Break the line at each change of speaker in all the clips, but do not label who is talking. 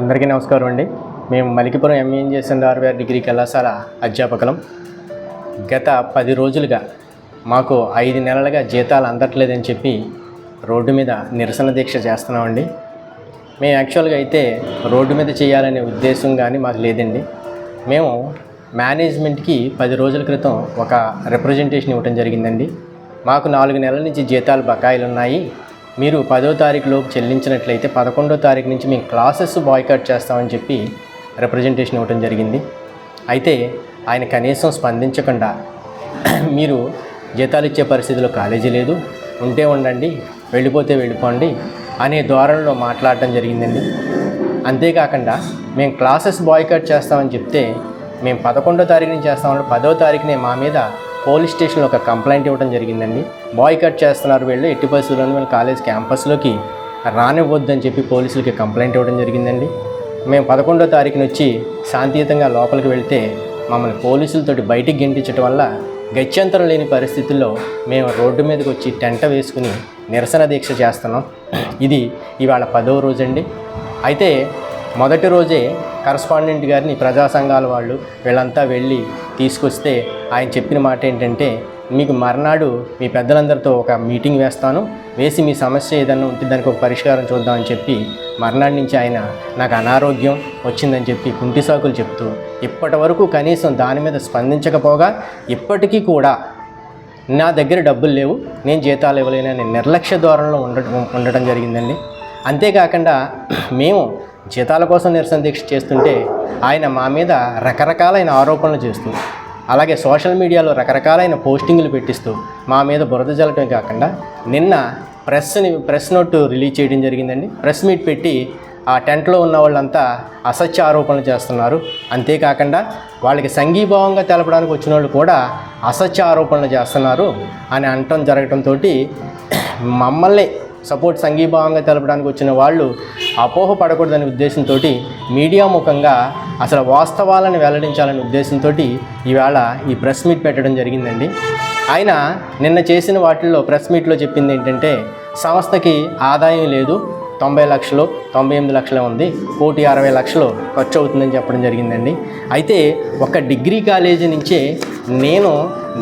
అందరికీ నమస్కారం అండి. మేము మలికిపురం ఎంఏఎం చేసిన ఆర్వీఆర్ డిగ్రీ కళాశాల అధ్యాపకులం. గత పది రోజులుగా మాకు ఐదు నెలలుగా జీతాలు అందట్లేదని చెప్పి రోడ్డు మీద నిరసన దీక్ష చేస్తున్నామండి మేము యాక్చువల్గా అయితే రోడ్డు మీద చేయాలనే ఉద్దేశం కానీ మాకు లేదండి. మేము మేనేజ్మెంట్కి పది రోజుల క్రితం ఒక రిప్రజెంటేషన్ ఇవ్వడం జరిగిందండి. మాకు నాలుగు నెలల నుంచి జీతాలు బకాయిలు ఉన్నాయి మీరు పదో తారీఖులోపు చెల్లించినట్లయితే పదకొండో తారీఖు నుంచి మేము క్లాసెస్ బాయ్కట్ చేస్తామని చెప్పి రిప్రజెంటేషన్ ఇవ్వడం జరిగింది. అయితే ఆయన కనీసం స్పందించకుండా మీరు జీతాలు ఇచ్చే పరిస్థితిలో కాలేజీ లేదు ఉంటే ఉండండి వెళ్ళిపోతే వెళ్ళిపోండి అనే ధోరణిలో మాట్లాడటం జరిగిందండి. అంతేకాకుండా మేము క్లాసెస్ బాయ్కట్ చేస్తామని చెప్తే మేము పదకొండో తారీఖు నుంచి చేస్తామంటే పదో తారీఖునే మా మీద పోలీస్ స్టేషన్లో ఒక కంప్లైంట్ ఇవ్వడం జరిగిందండి. బాయ్ కట్ చేస్తున్నారు వీళ్ళు. ఎట్టి పరిస్థితుల్లో వీళ్ళు కాలేజ్ క్యాంపస్లోకి రానివ్వద్దని చెప్పి పోలీసులకి కంప్లైంట్ ఇవ్వడం జరిగిందండి. మేము పదకొండో తారీఖున వచ్చి శాంతియుతంగా లోపలికి వెళ్తే మమ్మల్ని పోలీసులతోటి బయటికి గెంటించడం వల్ల గత్యంతరం లేని పరిస్థితుల్లో మేము రోడ్డు మీదకి వచ్చి టెంట వేసుకుని నిరసన దీక్ష చేస్తున్నాం. ఇది ఇవాళ పదవ రోజండి. అయితే మొదటి రోజే కరస్పాండెంట్ గారిని ప్రజా సంఘాల వాళ్ళు వీళ్ళంతా వెళ్ళి తీసుకొస్తే ఆయన చెప్పిన మాట ఏంటంటే మీకు మర్నాడు మీ పెద్దలందరితో ఒక మీటింగ్ వేస్తాను. వేసి మీ సమస్య ఏదైనా ఉంటే దానికి ఒక పరిష్కారం చూద్దామని చెప్పి మర్నాడు నుంచి ఆయన నాకు అనారోగ్యం వచ్చిందని చెప్పి కుంటి సాకులు చెప్తూ ఇప్పటి వరకు కనీసం దాని మీద స్పందించకపోగా ఇప్పటికీ కూడా నా దగ్గర డబ్బులు లేవు. నేను జీతాలు ఇవ్వలేనని నిర్లక్ష్య ధోరణిలో ఉండటం ఉండటం జరిగిందండి. అంతేకాకుండా మేము జీతాల కోసం నిరసన దీక్ష చేస్తుంటే ఆయన మా మీద రకరకాలైన ఆరోపణలు చేస్తూ అలాగే సోషల్ మీడియాలో రకరకాలైన పోస్టింగ్లు పెట్టిస్తూ మా మీద బురద జల్లటమే కాకుండా నిన్న ప్రెస్ని ప్రెస్ నోట్ రిలీజ్ చేయడం జరిగిందండి. ప్రెస్ మీట్ పెట్టి ఆ టెంట్లో ఉన్న వాళ్ళంతా అసత్య ఆరోపణలు చేస్తున్నారు. అంతేకాకుండా వాళ్ళకి సంఘీభావంగా తెలపడానికి వచ్చిన వాళ్ళు కూడా అసత్య ఆరోపణలు చేస్తున్నారు అని అనటం జరగటంతో మమ్మల్ని సపోర్ట్ సంఘీభావంగా తెలపడానికి వచ్చిన వాళ్ళు అపోహ పడకూడదనే ఉద్దేశంతో మీడియా ముఖంగా అసలు వాస్తవాలను వెల్లడించాలనే ఉద్దేశంతో ఈవేళ ఈ ప్రెస్ మీట్ పెట్టడం జరిగిందండి. ఆయన నిన్న చేసిన వాటిల్లో ప్రెస్ మీట్లో చెప్పింది ఏంటంటే సంస్థకి ఆదాయం లేదు తొంభై లక్షలు తొంభై ఎనిమిది లక్షలే ఉంది. కోటి అరవై లక్షలు ఖర్చు అవుతుందని చెప్పడం జరిగిందండి. అయితే ఒక డిగ్రీ కాలేజీ నుంచే నేను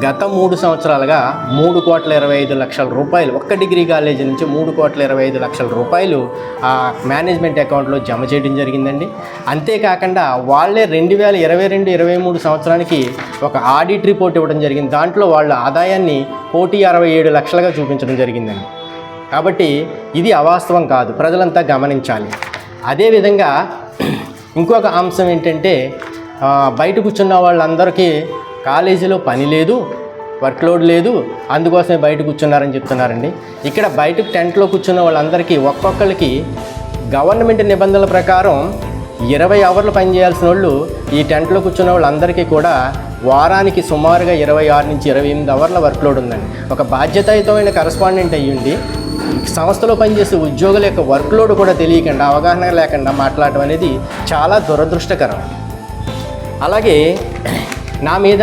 గత మూడు సంవత్సరాలుగా మూడు కోట్ల ఇరవై ఐదు లక్షల రూపాయలు ఒక్క డిగ్రీ కాలేజీ నుంచి మూడు కోట్ల ఇరవై ఐదు లక్షల రూపాయలు ఆ మేనేజ్మెంట్ అకౌంట్లో జమ చేయడం జరిగిందండి. అంతేకాకుండా వాళ్ళే రెండు వేల ఇరవై రెండు ఇరవై మూడు సంవత్సరానికి ఒక ఆడిట్ రిపోర్ట్ ఇవ్వడం జరిగింది. దాంట్లో వాళ్ళ ఆదాయాన్ని కోటి అరవై ఏడు లక్షలుగా చూపించడం జరిగిందండి. కాబట్టి ఇది అవాస్తవం కాదు. ప్రజలంతా గమనించాలి. అదేవిధంగా ఇంకొక అంశం ఏంటంటే బయట కూర్చున్న వాళ్ళందరికీ కాలేజీలో పని లేదు వర్క్లోడ్ లేదు అందుకోసమే బయట కూర్చున్నారని చెప్తున్నారండి. ఇక్కడ బయటకు టెంట్లో కూర్చున్న వాళ్ళందరికీ ఒక్కొక్కరికి గవర్నమెంట్ నిబంధనల ప్రకారం ఇరవై అవర్లు పనిచేయాల్సిన వాళ్ళు ఈ టెంట్లో కూర్చున్న వాళ్ళందరికీ కూడా వారానికి సుమారుగా ఇరవై ఆరు నుంచి ఇరవై ఎనిమిది అవర్ల వర్క్లోడ్ ఉందండి. ఒక బాధ్యతాయుతమైన కరస్పాండెంట్ అయ్యుండి సంస్థలో పనిచేసే ఉద్యోగుల యొక్క వర్క్లోడ్ కూడా తెలియకుండా అవగాహన లేకుండా మాట్లాడటం అనేది చాలా దురదృష్టకరం. అలాగే నా మీద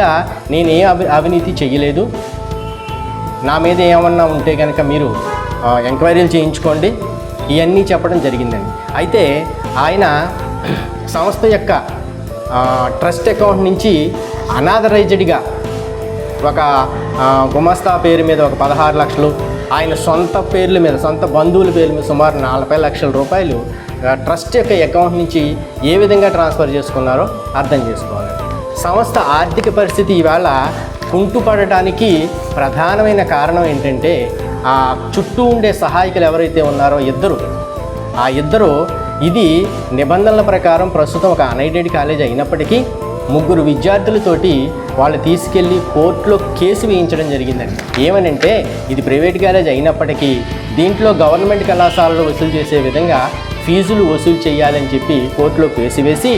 నేను ఏ అవి అవినీతి చేయలేదు నా మీద ఏమన్నా ఉంటే కనుక మీరు ఎంక్వైరీలు చేయించుకోండి. ఇవన్నీ చెప్పడం జరిగిందండి. అయితే ఆయన సంస్థ యొక్క ట్రస్ట్ అకౌంట్ నుంచి అనాథరైజ్డ్గా ఒక గుమస్తా పేరు మీద ఒక పదహారు లక్షలు ఆయన సొంత పేర్ల మీద సొంత బంధువుల పేర్ల మీద సుమారు నలభై లక్షల రూపాయలు ట్రస్ట్ యొక్క అకౌంట్ నుంచి ఏ విధంగా ట్రాన్స్ఫర్ చేసుకున్నారో అర్థం చేసుకోవాలి. సంస్థ ఆర్థిక పరిస్థితి ఇవాళ కుంటుపడటానికి ప్రధానమైన కారణం ఏంటంటే ఆ చుట్టూ ఉండే సహాయకులు ఎవరైతే ఉన్నారో ఇద్దరు. ఆ ఇద్దరు ఇది నిబంధనల ప్రకారం ప్రస్తుతం ఒక అన్ఎయిడెడ్ కాలేజ్ అయినప్పటికీ ముగ్గురు విద్యార్థులతోటి వాళ్ళు తీసుకెళ్ళి కోర్టులో కేసు వేయించడం జరిగిందండి. ఏమనంటే ఇది ప్రైవేట్ గ్యారేజ్ అయినప్పటికీ దీంట్లో గవర్నమెంట్ కళాశాలలో వసూలు చేసే విధంగా ఫీజులు వసూలు చేయాలని చెప్పి కోర్టులో కేసు వేసి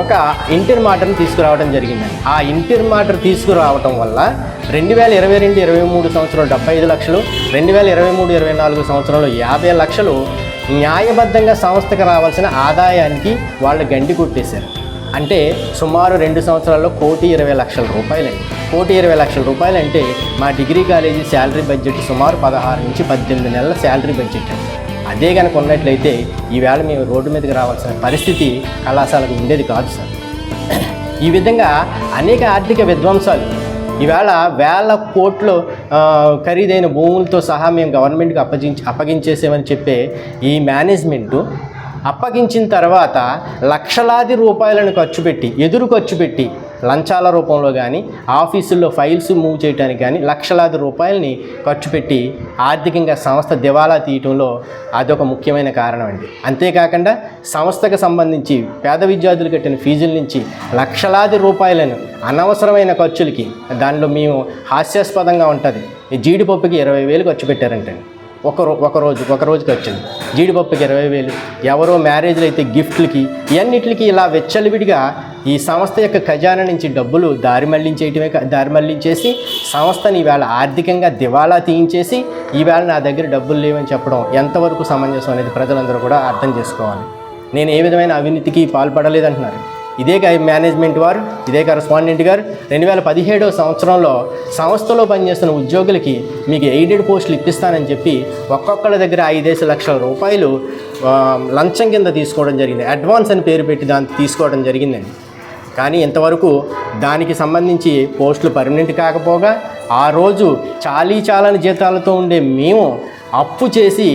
ఒక ఇంటర్ మాటను తీసుకురావడం జరిగిందండి. ఆ ఇంటర్ మాటర్ తీసుకురావటం వల్ల రెండు వేల ఇరవై రెండు ఇరవై మూడు సంవత్సరంలో డెబ్బై ఐదు లక్షలు రెండు వేల ఇరవై మూడు ఇరవై నాలుగు సంవత్సరంలో యాభై లక్షలు న్యాయబద్ధంగా సంస్థకు రావాల్సిన ఆదాయానికి వాళ్ళు గండి కొట్టేశారు. అంటే సుమారు రెండు సంవత్సరాల్లో కోటి ఇరవై లక్షల రూపాయలండి కోటి ఇరవై లక్షల రూపాయలు అంటే మా డిగ్రీ కాలేజీ శాలరీ బడ్జెట్ సుమారు పదహారు నుంచి పద్దెనిమిది నెలల శాలరీ బడ్జెట్ అండి. అదే కనుక ఉన్నట్లయితే ఈవేళ మేము రోడ్డు మీదకి రావాల్సిన పరిస్థితి కళాశాలకు ఉండేది కాదు సార్. ఈ విధంగా అనేక ఆర్థిక విధ్వంసాలు ఈవేళ వేల కోట్లు ఖరీదైన భూములతో సహా మేము గవర్నమెంట్కి అప్పగించి అప్పగించేసామని చెప్పే ఈ మేనేజ్మెంటు అప్పగించిన తర్వాత లక్షలాది రూపాయలను ఖర్చు పెట్టి ఎదురు ఖర్చు పెట్టి లంచాల రూపంలో కానీ ఆఫీసుల్లో ఫైల్స్ మూవ్ చేయడానికి కానీ లక్షలాది రూపాయలని ఖర్చు పెట్టి ఆర్థికంగా సంస్థ దివాలా తీయటంలో అదొక ముఖ్యమైన కారణం అండి. అంతేకాకుండా సంస్థకు సంబంధించి పేద విద్యార్థులు కట్టిన ఫీజుల నుంచి లక్షలాది రూపాయలను అనవసరమైన ఖర్చులకి దానిలో మేము హాస్యాస్పదంగా ఉంటుంది. జీడిపప్పుకి ఇరవై వేలు ఖర్చు పెట్టారంటండి. ఒకరో ఒక రోజు ఒక రోజుకి వచ్చింది. జీడిపప్పుకి ఇరవై వేలు. ఎవరో మ్యారేజ్లు అయితే గిఫ్ట్లకి ఇవన్నిటికి ఇలా వెచ్చలివిడిగా ఈ సంస్థ యొక్క ఖజానా నుంచి డబ్బులు దారి మళ్ళించేయటమే దారి మళ్ళించేసి సంస్థని ఈవేళ ఆర్థికంగా దివాలా తీయించేసి ఈవేళ నా దగ్గర డబ్బులు లేవని చెప్పడం ఎంతవరకు సమంజసం అనేది ప్రజలందరూ కూడా అర్థం చేసుకోవాలి. నేను ఏ విధమైన అవినీతికి పాల్పడలేదంటున్నారు. ఇదే మేనేజ్మెంట్ వారు ఇదే కరస్పాండెంట్ గారు. రెండు వేల పదిహేడవ సంవత్సరంలో సంస్థలో పనిచేస్తున్న ఉద్యోగులకి మీకు ఎయిడెడ్ పోస్టులు ఇప్పిస్తానని చెప్పి ఒక్కొక్కళ్ళ దగ్గర ఐదేసి లక్షల రూపాయలు లంచం కింద తీసుకోవడం జరిగింది. అడ్వాన్స్ అని పేరు పెట్టి దాన్ని తీసుకోవడం జరిగిందండి. కానీ ఇంతవరకు దానికి సంబంధించి పోస్టులు పర్మనెంట్ కాకపోగా ఆ రోజు చాలీ చాలని జీతాలతో ఉండే మేము అప్పు చేసి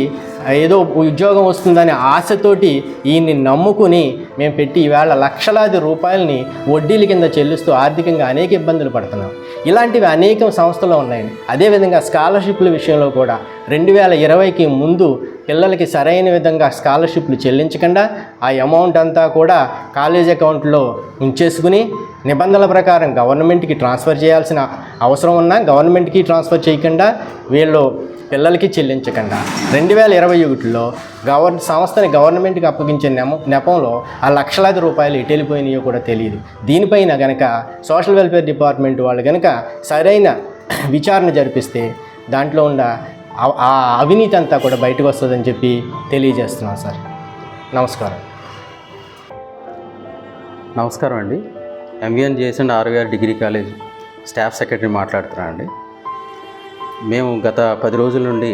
ఏదో ఉద్యోగం వస్తుందనే ఆశతోటి ఈయన్ని నమ్ముకుని మేము పెట్టి ఈవేళ లక్షలాది రూపాయలని వడ్డీల కింద చెల్లిస్తూ ఆర్థికంగా అనేక ఇబ్బందులు పడుతున్నాం. ఇలాంటివి అనేక సంస్థలు ఉన్నాయండి అదేవిధంగా స్కాలర్షిప్ల విషయంలో కూడా రెండు వేల ఇరవైకి ముందు పిల్లలకి సరైన విధంగా స్కాలర్షిప్లు చెల్లించకుండా ఆ అమౌంట్ అంతా కూడా కాలేజ్ అకౌంట్లో ఉంచేసుకుని నిబంధనల ప్రకారం గవర్నమెంట్కి ట్రాన్స్ఫర్ చేయాల్సిన అవసరం ఉన్నా గవర్నమెంట్కి ట్రాన్స్ఫర్ చేయకుండా వీళ్ళు పిల్లలకి చెల్లించకుండా రెండు వేల ఇరవై ఒకటిలో గవర్ సంస్థని గవర్నమెంట్కి అప్పగించే నెమ నెపంలో ఆ లక్షలాది రూపాయలు ఎటు వెళ్ళిపోయినాయో కూడా తెలియదు. దీనిపైన కనుక సోషల్ వెల్ఫేర్ డిపార్ట్మెంట్ వాళ్ళు కనుక సరైన విచారణ జరిపిస్తే దాంట్లో ఉన్న ఆ- ఆ అవినీతి అంతా కూడా బయటకు వస్తుందని చెప్పి తెలియజేస్తున్నాం సార్. నమస్కారం.
నమస్కారం అండి. M V N Jason R V R degree college staff secretary మాట్లాడుతున్నాను అండి మేము గత పది రోజుల నుండి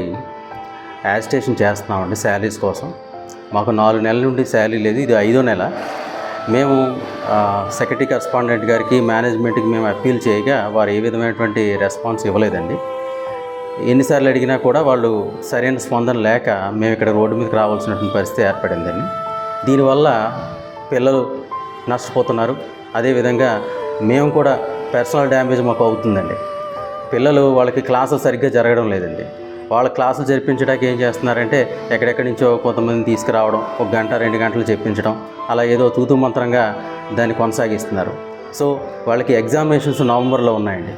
యాజిటేషన్ చేస్తున్నామండి శాలరీస్ కోసం. మాకు నాలుగు నెలల నుండి శాలరీ లేదు ఇది ఐదో నెల. మేము సెక్రటరీ కరస్పాండెంట్ గారికి మేనేజ్మెంట్కి మేము అప్పీల్ చేయగా వారు ఏ విధమైనటువంటి రెస్పాన్స్ ఇవ్వలేదండి. ఎన్నిసార్లు అడిగినా కూడా వాళ్ళు సరైన స్పందన లేక మేము ఇక్కడ రోడ్డు మీదకి రావాల్సినటువంటి పరిస్థితి ఏర్పడిందండి. దీనివల్ల పిల్లలు నష్టపోతున్నారు. అదేవిధంగా మేము కూడా పర్సనల్ డ్యామేజ్ మాకు అవుతుందండి. పిల్లలు వాళ్ళకి క్లాసులు సరిగ్గా జరగడం లేదండి. వాళ్ళ క్లాసులు జరిపించడానికి ఏం చేస్తున్నారంటే ఎక్కడెక్కడి నుంచో కొంతమంది తీసుకురావడం ఒక గంట రెండు గంటలు చెప్పించడం అలా ఏదో తూతు మంత్రంగా దాన్ని కొనసాగిస్తున్నారు. సో వాళ్ళకి ఎగ్జామినేషన్స్ నవంబర్లో ఉన్నాయండి.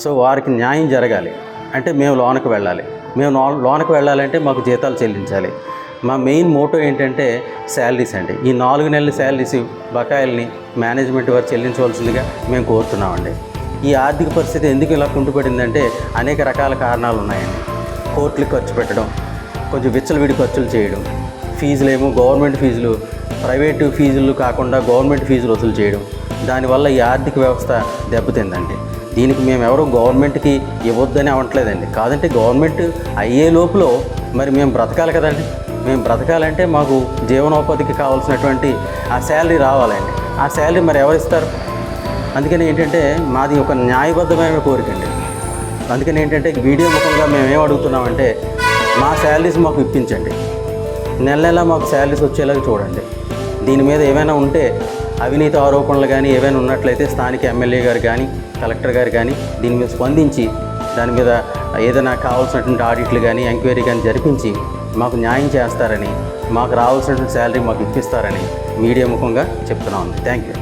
సో వారికి న్యాయం జరగాలి. అంటే మేము లోనకు వెళ్ళాలి. మేము లోనకు లోనకి వెళ్ళాలంటే మాకు జీతాలు చెల్లించాలి. మా మెయిన్ మోటో ఏంటంటే శాలరీస్ అండి. ఈ నాలుగు నెలల శాలరీస్ బకాయిల్ని మేనేజ్మెంట్ వారు చెల్లించవలసిందిగా మేము కోరుతున్నామండి. ఈ ఆర్థిక పరిస్థితి ఎందుకు ఇలా కుంటుపడిందంటే అనేక రకాల కారణాలు ఉన్నాయండి. కోర్టులకు ఖర్చు పెట్టడం కొంచెం విచ్చలవిడి ఖర్చులు చేయడం ఫీజులు ఏమో గవర్నమెంట్ ఫీజులు ప్రైవేటు ఫీజులు కాకుండా గవర్నమెంట్ ఫీజులు వసూలు చేయడం దానివల్ల ఈ ఆర్థిక వ్యవస్థ దెబ్బతిందండి. దీనికి మేము ఎవరు గవర్నమెంట్కి ఇవ్వద్దని అవ్వట్లేదండి కాదంటే గవర్నమెంట్ అయ్యే లోపల మరి మేము బ్రతకాలి కదండి. మేము బ్రతకాలంటే మాకు జీవనోపాధికి కావాల్సినటువంటి ఆ శాలరీ రావాలండి. ఆ శాలరీ మరి ఎవరు ఇస్తారు? అందుకని ఏంటంటే మాది ఒక న్యాయబద్ధమైన కోరిక అండి. అందుకని ఏంటంటే వీడియో ముఖంగా మేము ఏం అడుగుతున్నామంటే మా శాలరీస్ మాకు ఇప్పించండి. నెల నెల మాకు శాలరీస్ వచ్చేలాగా చూడండి. దీని మీద ఏమైనా ఉంటే అవినీతి ఆరోపణలు కానీ ఏమైనా ఉన్నట్లయితే స్థానిక ఎమ్మెల్యే గారు కానీ కలెక్టర్ గారు కానీ దీని మీద స్పందించి దాని మీద ఏదైనా కావాల్సినటువంటి ఆడిట్లు కానీ ఎంక్వైరీ కానీ జరిపించి మాకు న్యాయం చేస్తారని మాకు రావాల్సినటువంటి శాలరీ మాకు ఇప్పిస్తారని మీడియా ముఖంగా చెప్తున్నాం థ్యాంక్ యూ.